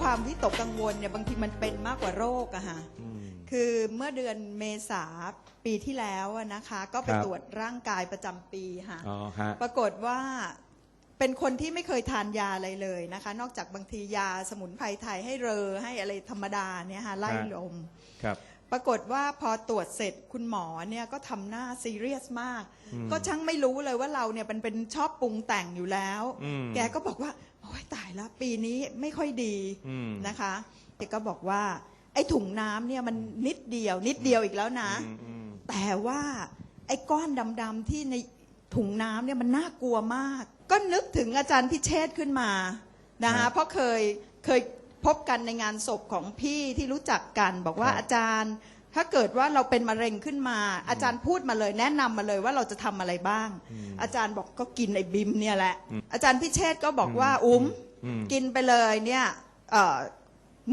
ความวิตกกังวลเนี่ยบางทีมันเป็นมากกว่าโรคอะฮะอืม คือเมื่อเดือนเมษาปีที่แล้วอะนะคะ ก็ไปครับ ตรวจร่างกายประจำปีค่ะ อ๋อฮะ ปรากฏว่าเป็นคนที่ไม่เคยทานยาอะไรเลยนะคะ นอกจากบางทียาสมุนไพรไทยให้เรอให้อะไรธรรมดาเนี่ยค่ะไล่ฮะ ลม ครับ ปรากฏว่าพอตรวจเสร็จคุณหมอเนี่ยก็ทำหน้าซีเรียสมาก อืมก็ช่างไม่รู้เลยว่าเราเนี่ยมันเป็นชอบปรุงแต่งอยู่แล้ว อืม แกก็บอกว่า โอ้ยตายแล้วปีนี้ไม่ค่อยดีอืม นะคะแกก็บอกว่า ไอ้ถุงน้ำเนี่ยมันนิดเดียวนิดเดียวอีกแล้วนะ อืมอืมแต่ว่าไอ้ก้อนดำๆที่ในถุงน้ำเนี่ยมันน่ากลัวมาก ก็นึกถึงอาจารย์พิเชษฐ์ขึ้นมานะคะเพราะเคยเคย พบกันในงานศพของพี่ที่รู้จักกัน บอกว่าอาจารย์ ถ้าเกิดว่าเราเป็นมะเร็งขึ้นมา อาจารย์พูดมาเลย แนะนำมาเลยว่าเราจะทำอะไรบ้าง อาจารย์บอกก็กินไอ้บิมเนี่ยแหละ อาจารย์พิเชษฐ์ก็บอกว่าอุ้มอืม กินไปเลยเนี่ยเอ่อ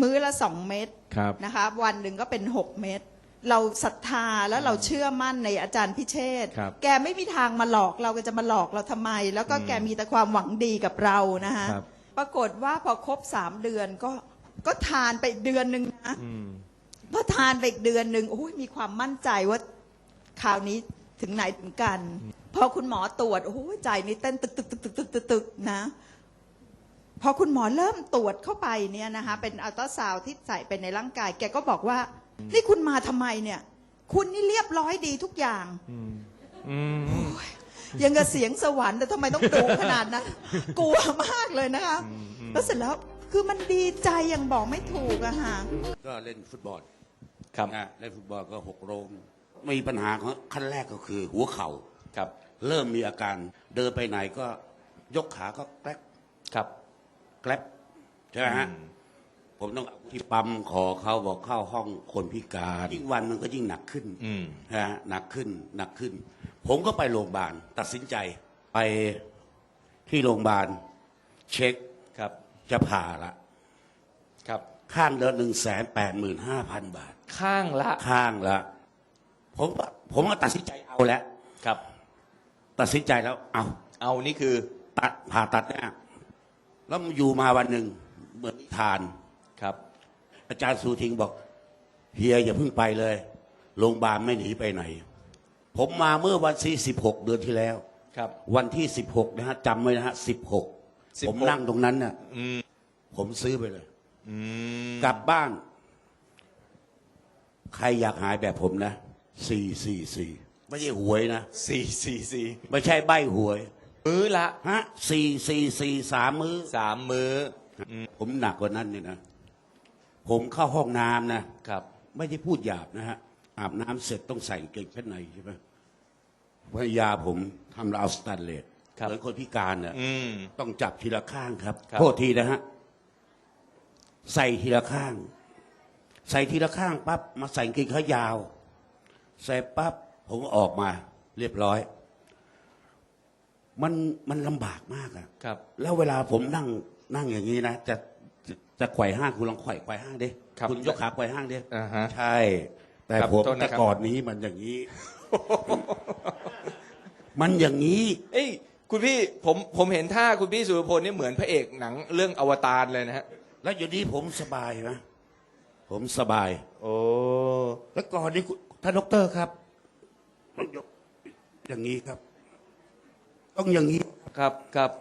มื้อละสองเม็ด ครับ นะคะวันหนึ่งก็เป็น 6 เม็ดเราศรัทธาแล้วเราเชื่อมั่นในอาจารย์พิเชษฐ์ครับแกไม่มีทางมาหลอกเราก็จะมาหลอกเราทำไม แล้วก็อืม แกมีแต่ความหวังดีกับเรานะคะครับ ปรากฏว่าพอครบสามเดือนก็ก็ทานไปอีกเดือนหนึ่งนะอืม พอทานไปอีกเดือนหนึ่งโอ้ยมีความมั่นใจว่าคราวนี้ถึงไหนถึงกัน พอคุณหมอตรวจโอ้ยใจนี่เต้นตึกตึกตึกตึกตึกตึกตึกนะ พอคุณหมอเริ่มตรวจเข้าไปเนี่ยนะคะเป็นอัลตราซาวด์ที่ใส่ไปในร่างกาย แกก็บอกว่า นี่คุณมาทำไมเนี่ย คุณนี่เรียบร้อยดีทุกอย่าง อืมอืม ยังกับเสียงสวรรค์แต่ทำไมต้องดูขนาดนั้นกลัวมากเลยนะคะอืมอืมแล้วเสร็จแล้วคือมันดีใจอย่างบอกไม่ถูกอะค่ะก็เล่นฟุตบอลครับนะเล่นฟุตบอลก็หกโรงมีปัญหาของขั้นแรกก็คือหัวเข่าครับ เริ่มมีอาการเดินไปไหนก็ยกขาก็แกลบครับแกลบใช่ไหมฮะอืม ผมต้องเอาที่ปั๊มขอเขาบอกเข้าห้องคนพิการยิ่งวันมันก็ยิ่งหนักขึ้นอืม นะฮะหนักขึ้นหนักขึ้น ผมก็ไปโรงพยาบาลตัดสินใจไปที่โรงพยาบาลเช็คครับ จะผ่าละ ครับ ข้างเดือนหนึ่งแสนแปดหมื่นห้าพันบาท ข้างละ ข้างละผมผมก็ตัดสินใจเอาแล้ว ครับ ตัดสินใจแล้ว เอาเอานี่คือ ตัดผ่าตัดเนี่ยแล้วอยู่มาวันหนึ่งเหมือนนิทาน ครับ อาจารย์สูทิงบอกเฮียอย่าเพิ่งไปเลยโรงพยาบาลไม่หนีไปไหน ผมมาเมื่อวันที่สิบหกเดือนที่แล้ว ครับ วันที่สิบหกนะฮะจำไว้นะฮะสิบหก16 ผมนั่งตรงนั้นน่ะอืมผมซื้อไปเลย อืมกลับบ้าน ใครอยากหายแบบผมนะสี่สี่สี่ไม่ใช่หวยนะ สี่สี่สี่ไม่ใช่ใบหวย มื้อละฮะสี่สี่สี่สามมื้อสามมื้อ ผมหนักกว่านั้นเนี่ยนะ ผมเข้าห้องน้ำนะครับ ไม่ได้พูดหยาบนะฮะอาบน้ำเสร็จต้องใส่กางเกงชั้นในใช่ไหมภรรยาผมทำราวสแตนเลสครับ เหมือนคนพิการน่ะอืม ต้องจับทีละข้างครับครับ โทษทีนะฮะใส่ทีละข้าง ใส่ทีละข้างปั๊บมาใส่กางเกงขายาว ใส่ปั๊บผมก็ออกมา เรียบร้อย มันมันลำบากมากอะ ครับ แล้วเวลาผมนั่งนั่งอย่างนี้นะจะ จะจะไขว่ห้างคุณลองไขว่ไขว่ห้างดิครับณยกขาไขว่ห้างดิอ่าฮะ ใช่ แต่ครับผมโทษนะครับแต่ก่อนนี้มันอย่างนี้ มันอย่างนี้ เอ้ยคุณพี่ผมผมเห็นท่าคุณพี่สุรพลนี่เหมือนพระเอกหนังเรื่องอวตารเลยนะฮะแล้วอยู่นี้ผมสบายนะผมสบาย โอ้แล้วก่อนนี้คุณท่านดอกเตอรครับต้องยกอย่างนี้ครับ ต้องอย่างนี้ ครับครับ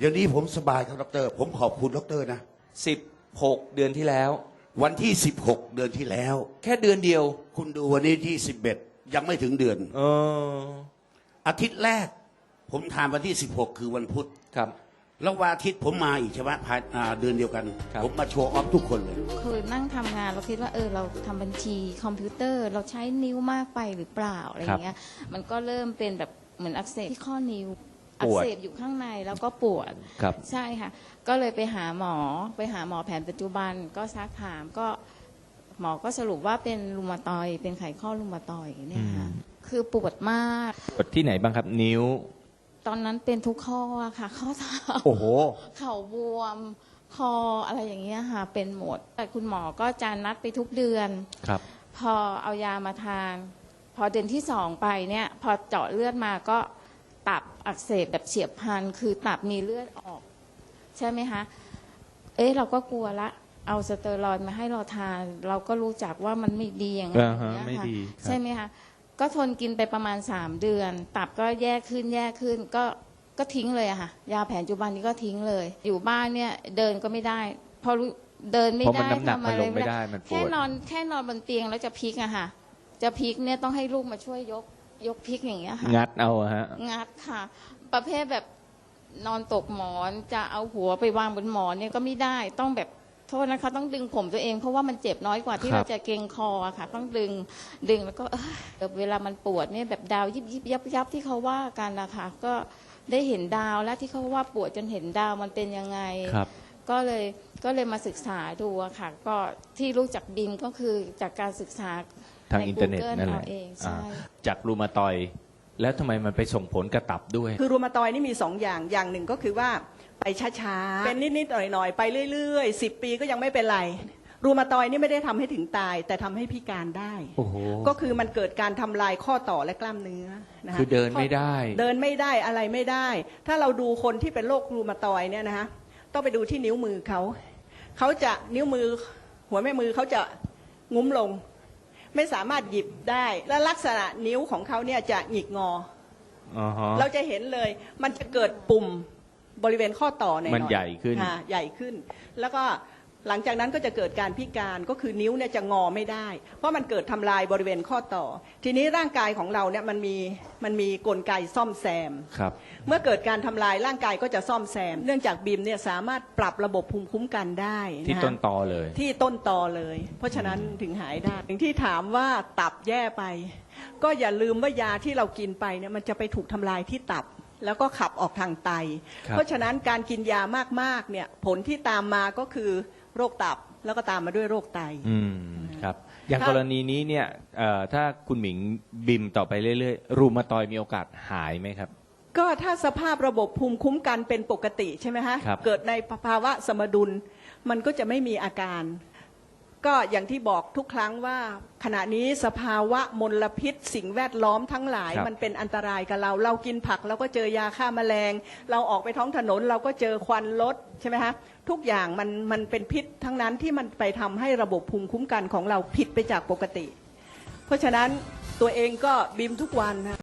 อย่างนี้ผมสบายครับดอกเตอรผมขอบคุณดอกเตอรนะ สิบหกเดือนที่แล้ว วันที่สิบหกเดือนที่แล้ว แค่เดือนเดียว คุณดูวันนี้ที่สิบเอ็ดยังไม่ถึงเดือน เออ อาทิตย์แรก ผมทานวันที่สิบหกคือวันพุธครับ แล้ววันอาทิตย์ผมมาอีกใช่ไหมภายอ่าเดือนเดียวกัน ครับ ผมมาโชว์ออฟทุกคนเลย คือนั่งทำงานเราคิดว่าเออเราทำบัญชีคอมพิวเตอร์เราใช้นิ้วมากไปหรือเปล่าอะไรอย่างเงี้ยมันก็เริ่มเป็นแบบเหมือนอักเสบที่ข้อนิ้ว อัปกวด เสบอยู่ข้างในแล้วก็ปวด ครับ ใช่ค่ะ ก็เลยไปหาหมอไปหาหมอแผนปัจจุบันก็ซักถามก็หมอก็สรุปว่าเป็นรูมาตอยด์เป็นไขข้อรูมาตอยด์เนี่ยค่ะอืมคือปวดมากกดที่ไหนบ้างครับ นิ้ว ตอนนั้นเป็นทุกข้ออะค่ะ ข้อเท้าโอ้โห เข่าบวม คออะไรอย่างเงี้ยค่ะ เป็นหมด แต่คุณหมอก็จะนัดไปทุกเดือน ครับ พอเอายามาทาน พอเดือนที่สองไปเนี่ย พอเจาะเลือดมาก็ ตับอักเสบแบบเฉียบพลันคือตับมีเลือดออก ใช่ไหมคะเอ๊ะเราก็กลัวละ เอาสเตอรอยด์มาให้เราทาน เราก็รู้จักว่ามันไม่ดีอย่างนั้นอ่าฮะอย่างไม่เงี้ยค่ะดีครับใช่ไหมคะก็ทนกินไปประมาณสามเดือน ตับก็แย่ขึ้นแย่ขึ้นก็ก็ทิ้งเลยอะค่ะ ยาแผนปัจจุบันนี้ก็ทิ้งเลย อยู่บ้านเนี่ยเดินก็ไม่ได้ พอรู้เดินไม่เพราะมันได้น้ำหนักทำมันอะไรลงไม่ได้มันปแค่วดนอนแค่นอนบนเตียงแล้วจะพลิกอะค่ะ จะพลิกเนี่ยต้องให้ลูกมาช่วยยก ยกพลิกอย่างเงี้ยค่ะงัดเอาอะฮะ งัดค่ะ ประเภทแบบนอนตกหมอนจะเอาหัวไปวางบนหมอนเนี่ยก็ไม่ได้ต้องแบบโทษนะคะ ต้องดึงผมตัวเองเพราะว่ามันเจ็บน้อยกว่าที่ครับ เราจะเกรงคออะค่ะ ต้องดึงดึงแล้วก็เอ้ยเวลามันปวดเนี่ยแบบดาวยิบยิบยับยับที่เขาว่ากันนะคะก็ได้เห็นดาวแล้วที่เขาว่าปวดจนเห็นดาวมันเป็นยังไง ครับ ก็เลยก็เลยมาศึกษาดูอะค่ะ ก็ที่รู้จักบิมก็คือจากการศึกษา ทางในอินเทอร์เน็ต Google นั่นแหเอาละเองอ่าใช่จากรูมาตอยด์แล้วทำไมมันไปส่งผลกระตับด้วย คือรูมาตอยนี่มีสองอย่างอย่างหนึ่งก็คือว่าไปช้าๆ เป็นนิดๆหน่อยๆ ไปเรื่อยๆสิปีก็ยังไม่เป็นไร รูมาตอยนี่ไม่ได้ทำให้ถึงตาย แต่ทำให้พิการได้โอ้โหก็คือมันเกิดการทำลายข้อต่อและกล้ามเนื้อนะคะคือเดินไม่ได้ เดินไม่ได้อะไรไม่ได้ ถ้าเราดูคนที่เป็นโรครูมาตอยเนี่ยนะคะต้องไปดูที่นิ้วมือเขา เขาจะนิ้วมือหัวแม่มือเขาจะงุ้มลง ไม่สามารถหยิบได้ และลักษณะนิ้วของเขาเนี่ยจะหงิกงอ อ๋อฮะเราจะเห็นเลย มันจะเกิดปุ่มบริเวณข้อต่อหน่อยๆมันใหญ่ขึ้น ค่ะใหญ่ขึ้น แล้วก็ หลังจากนั้นก็จะเกิดการพิการก็คือนิ้วเนี่ยจะงอไม่ได้ เพราะมันเกิดทำลายบริเวณข้อต่อ ทีนี้ร่างกายของเราเนี่ยมันมีมันมีกลไกซ่อมแซมครับเมื่อเกิดการทำลายร่างกายก็จะซ่อมแซม เนื่องจากบีมเนี่ยสามารถปรับระบบภูมิคุ้มกันได้ะที่ฮะต้นตอเลย ที่ต้นตอเลย เพราะฉะนั้นถึงหายได้อย่างที่ถามว่าตับแย่ไป ก็อย่าลืมว่ายาที่เรากินไปเนี่ยมันจะไปถูกทำลายที่ตับแล้วก็ขับออกทางไตครับเพราะฉะนั้นการกินยามากๆเนี่ยผลที่ตามมาก็คือ โรคตับแล้วก็ตามมาด้วยโรคไต อืมครับ อย่างถ้ากรณีนี้เนี่ยเอ่อถ้าคุณหมิงบิมต่อไปเรื่อยๆ รูมาตอยด์มีโอกาสหายไหมครับ ก็ถ้าสภาพระบบภูมิคุ้มกันเป็นปกติใช่ไหมฮะครับ เกิดในภาวะสมดุล มันก็จะไม่มีอาการ ก็อย่างที่บอกทุกครั้งว่า ขณะนี้สภาวะมลพิษ สิ่งแวดล้อมทั้งหลาย ครับ มันเป็นอันตรายกับเรา เรากินผักเราก็เจอยาฆ่าแมลง เราออกไปท้องถนนเราก็เจอควันรถใช่ไหมฮะทุกอย่างมันมันเป็นพิษทั้งนั้นที่มันไปทำให้ระบบภูมิคุ้มกันของเราผิดไปจากปกติ เพราะฉะนั้นตัวเองก็บิมทุกวันนะ